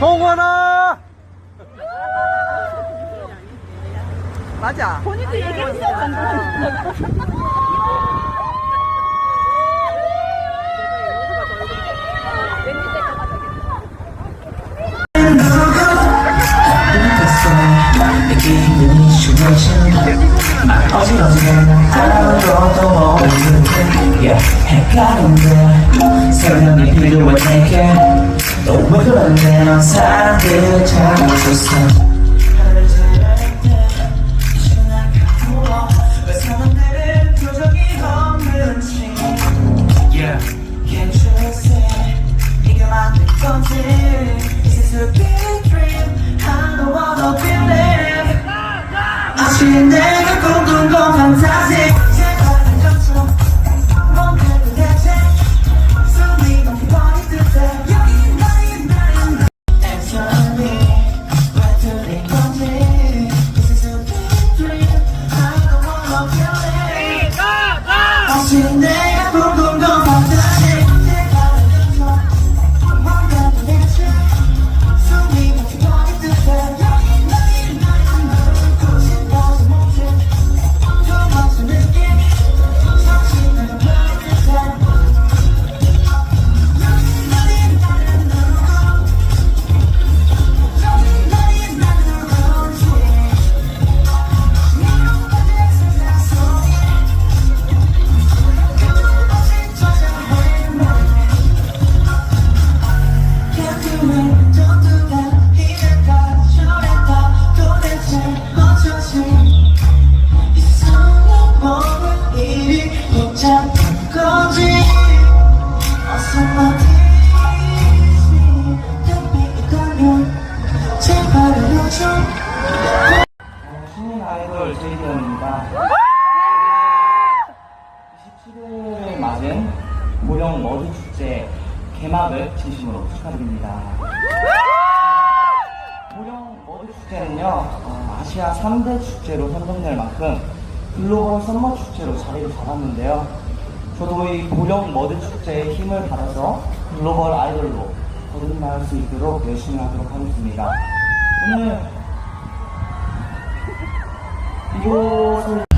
동원아! 맞아. 본인도 얘기했어, 또왜 그런데 넌 사람들 찾아줬어 하늘 지날 때 이상하게 울어 왜 사람들은 표정이 아직 내가 아이돌 제이드입니다 27일을 맞은 모령 머드 축제 개막을 진심으로 축하드립니다. 모령 머드 축제는요, 어, 아시아 3대 축제로 선정될 만큼 글로벌 썸머 축제로 자리를 잡았는데요. 저도 이 모령 머드 축제의 힘을 받아서 글로벌 아이돌로 거듭날 수 있도록 열심히 하도록 하겠습니다. 오늘 you